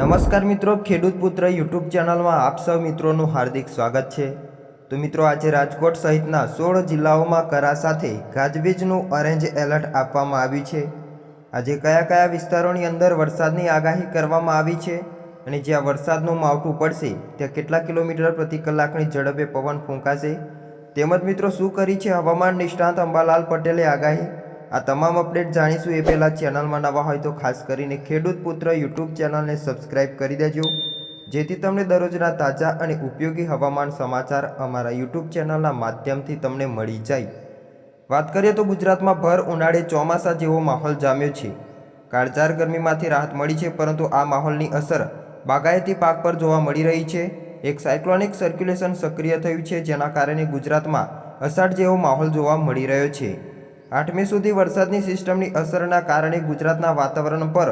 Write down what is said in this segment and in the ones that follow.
નમસ્કાર મિત્રો, ખેડૂત પુત્ર યુટ્યુબ ચેનલમાં આપ સૌ મિત્રોનું હાર્દિક સ્વાગત છે. તો મિત્રો, આજે રાજકોટ સહિતના સોળ જિલ્લાઓમાં કરા સાથે ગાજવીજનું ઓરેન્જ એલર્ટ આપવામાં આવ્યું છે. આજે કયા કયા વિસ્તારોની અંદર વરસાદની આગાહી કરવામાં આવી છે અને જ્યાં વરસાદનું માવઠું પડશે, ત્યાં કેટલા કિલોમીટર પ્રતિ કલાકની ઝડપે પવન ફૂંકાશે? તેમજ મિત્રો, શું કરી છે હવામાન નિષ્ણાંત અંબાલાલ પટેલે આગાહી? આ તમામ અપડેટ જાણીશું એ પહેલાં ચેનલમાં નવા હોય તો ખાસ કરીને ખેડૂત પુત્ર યુટ્યુબ ચેનલને સબસ્ક્રાઇબ કરી દેજો. જેથી તમને દરરોજના તાજા અને ઉપયોગી હવામાન સમાચાર અમારા યુટ્યુબ ચેનલના માધ્યમથી તમને મળી જાય. વાત કરીએ તો ગુજરાતમાં ભર ઉનાળે ચોમાસા જેવો માહોલ જામ્યો છે. કાળજાર ગરમીમાંથી રાહત મળી છે, પરંતુ આ માહોલની અસર બાગાયતી પાક પર જોવા મળી રહી છે. એક સાયક્લોનિક સર્ક્યુલેશન સક્રિય થયું છે, જેના કારણે ગુજરાતમાં અષાઢ જેવો માહોલ જોવા મળી રહ્યો છે. આઠમી સુધી વરસાદની સિસ્ટમની અસરના કારણે ગુજરાતના વાતાવરણ પર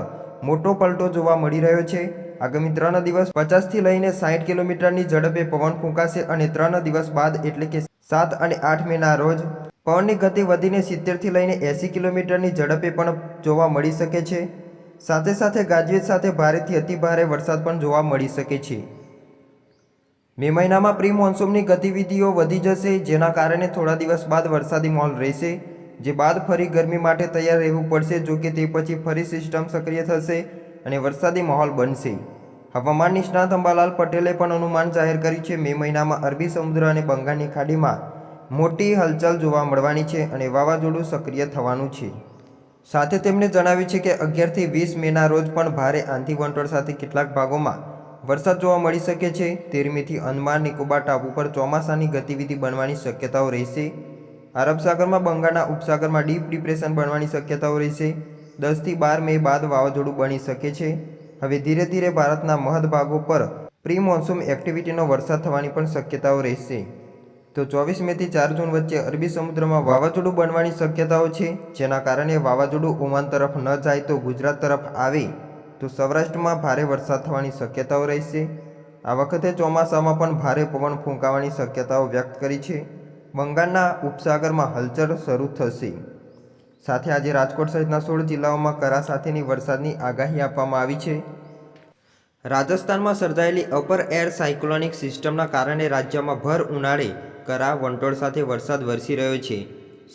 મોટો પલટો જોવા મળી રહ્યો છે. આગામી ત્રણ દિવસ પચાસથી લઈને સાઠ કિલોમીટરની ઝડપે પવન ફૂંકાશે અને ત્રણ દિવસ બાદ એટલે કે સાત અને આઠ મેના રોજ પવનની ગતિ વધીને સિત્તેરથી લઈને એંસી કિલોમીટરની ઝડપે પણ જોવા મળી શકે છે. સાથે સાથે ગાજવીજ સાથે ભારેથી અતિભારે વરસાદ પણ જોવા મળી શકે છે. મે મહિનામાં પ્રી મોન્સૂનની ગતિવિધિઓ વધી જશે, જેના કારણે થોડા દિવસ બાદ વરસાદી માહોલ રહેશે. જે બાદ ફરી ગરમી માટે તૈયાર રહેવું પડશે, જો કે તે પછી ફરી સિસ્ટમ સક્રિય થશે અને વરસાદી માહોલ બનશે. હવામાન નિષ્ણાત અંબાલાલ પટેલે પણ અનુમાન જાહેર કર્યું છે, મે મહિનામાં અરબી સમુદ્ર અને બંગાળની ખાડીમાં મોટી હલચલ જોવા મળવાની છે અને વાવાઝોડું સક્રિય થવાનું છે. સાથે તેમણે જણાવ્યું છે કે અગિયારથી વીસ મેના રોજ પણ ભારે આંધી વંટોળ સાથે કેટલાક ભાગોમાં વરસાદ જોવા મળી શકે છે. તેરમીથી અંદમાન નિકોબાર ટાપુ પર ચોમાસાની ગતિવિધિ બનવાની શક્યતાઓ રહેશે. અરબ સાગરમાં બંગાળના ઉપસાગરમાં ડીપ ડિપ્રેશન બનવાની શક્યતાઓ રહેશે. દસથી બાર મે બાદ વાવાઝોડું બની શકે છે. હવે ધીરે ધીરે ભારતના મહદ ભાગો પર પ્રી મોન્સૂન એક્ટિવિટીનો વરસાદ થવાની પણ શક્યતાઓ રહેશે. તો ચોવીસ મેથી ચાર જૂન વચ્ચે અરબી સમુદ્રમાં વાવાઝોડું બનવાની શક્યતાઓ છે. જેના કારણે વાવાઝોડું ઓમાન તરફ ન જાય તો ગુજરાત તરફ આવે. તો સૌરાષ્ટ્રમાં ભારે વરસાદ થવાની શક્યતાઓ રહેશે. આ વખતે ચોમાસામાં પણ ભારે પવન ફૂંકાવાની શક્યતાઓ વ્યક્ત કરી છે. બંગાળના ઉપસાગરમાં હલચલ શરૂ થશે. સાથે આજે રાજકોટ સહિતના સોળ જિલ્લાઓમાં કરા સાથેની વરસાદની આગાહી આપવામાં આવી છે. રાજસ્થાનમાં સર્જાયેલી અપર એર સાયક્લોનિક સિસ્ટમના કારણે રાજ્યમાં ભર ઉનાળે કરા વંટોળ સાથે વરસાદ વરસી રહ્યો છે.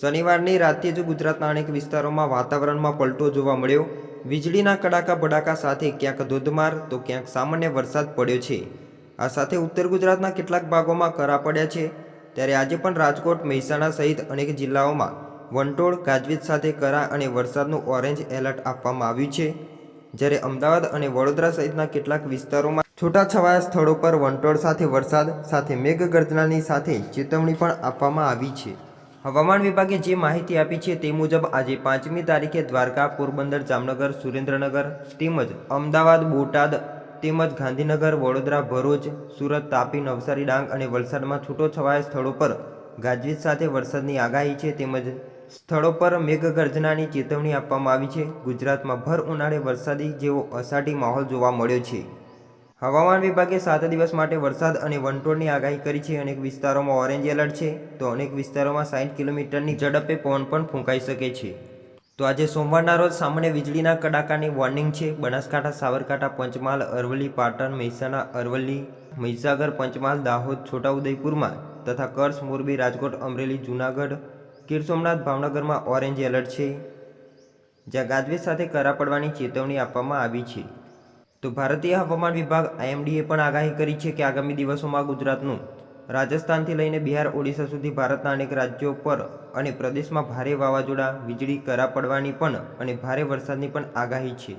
શનિવારની રાતથી જ ગુજરાતના અનેક વિસ્તારોમાં વાતાવરણમાં પલટો જોવા મળ્યો. વીજળીના કડાકા ભડાકા સાથે ક્યાંક ધોધમાર તો ક્યાંક સામાન્ય વરસાદ પડ્યો છે. આ સાથે ઉત્તર ગુજરાતના કેટલાક ભાગોમાં કરા પડ્યા છે. ત્યારે આજે પણ રાજકોટ, મહેસાણા સહિત અનેક જિલ્લાઓમાં વંટોળ, ગાજવીજ સાથે કરા અને વરસાદનું ઓરેન્જ એલર્ટ આપવામાં આવ્યું છે. જ્યારે અમદાવાદ અને વડોદરા સહિતના કેટલાક વિસ્તારોમાં છૂટાછવાયા સ્થળો પર વંટોળ સાથે વરસાદ, સાથે મેઘગર્જનાની સાથે ચેતવણી પણ આપવામાં આવી છે. હવામાન વિભાગે જે માહિતી આપી છે તે મુજબ આજે પાંચમી તારીખે દ્વારકા, પોરબંદર, જામનગર, સુરેન્દ્રનગર તેમજ અમદાવાદ, બોટાદ તેમજ ગાંધીનગર, વડોદરા, ભરૂચ, સુરત, તાપી, નવસારી, ડાંગ અને વલસાડમાં છૂટોછવાયા સ્થળો પર ગાજવીજ સાથે વરસાદની આગાહી છે. તેમજ સ્થળો પર મેઘગર્જનાની ચેતવણી આપવામાં આવી છે. ગુજરાતમાં ભર ઉનાળે વરસાદી જેવો અષાઢી માહોલ જોવા મળ્યો છે. હવામાન વિભાગે સાત દિવસ માટે વરસાદ અને વંટોળની આગાહી કરી છે. અનેક વિસ્તારોમાં ઓરેન્જ એલર્ટ છે. તો અનેક વિસ્તારોમાં સાઠ કિલોમીટરની ઝડપે પવન પણ ફૂંકાઈ શકે છે. તો આજે સોમવારના રોજ સામાન્ય વીજળીના કડાકાની વોર્નિંગ છે. બનાસકાંઠા, સાબરકાંઠા, પંચમહાલ, અરવલ્લી, પાટણ, મહેસાણા, અરવલ્લી, મહીસાગર, પંચમહાલ, દાહોદ, છોટાઉદેપુરમાં તથા કચ્છ, મોરબી, રાજકોટ, અમરેલી, જૂનાગઢ, ગીર સોમનાથ, ભાવનગરમાં ઓરેન્જ એલર્ટ છે. જ્યાં ગાજવીજ સાથે કરા પડવાની ચેતવણી આપવામાં આવી છે. તો ભારતીય હવામાન વિભાગ આઈએમડીએ પણ આગાહી કરી છે કે આગામી દિવસોમાં ગુજરાતનું રાજસ્થાનથી લઈને બિહાર, ઓડિશા સુધી ભારતના અનેક રાજ્યો પર અને પ્રદેશમાં ભારે વાવાઝોડા, વીજળી, કરા પડવાની પણ અને ભારે વરસાદની પણ આગાહી છે.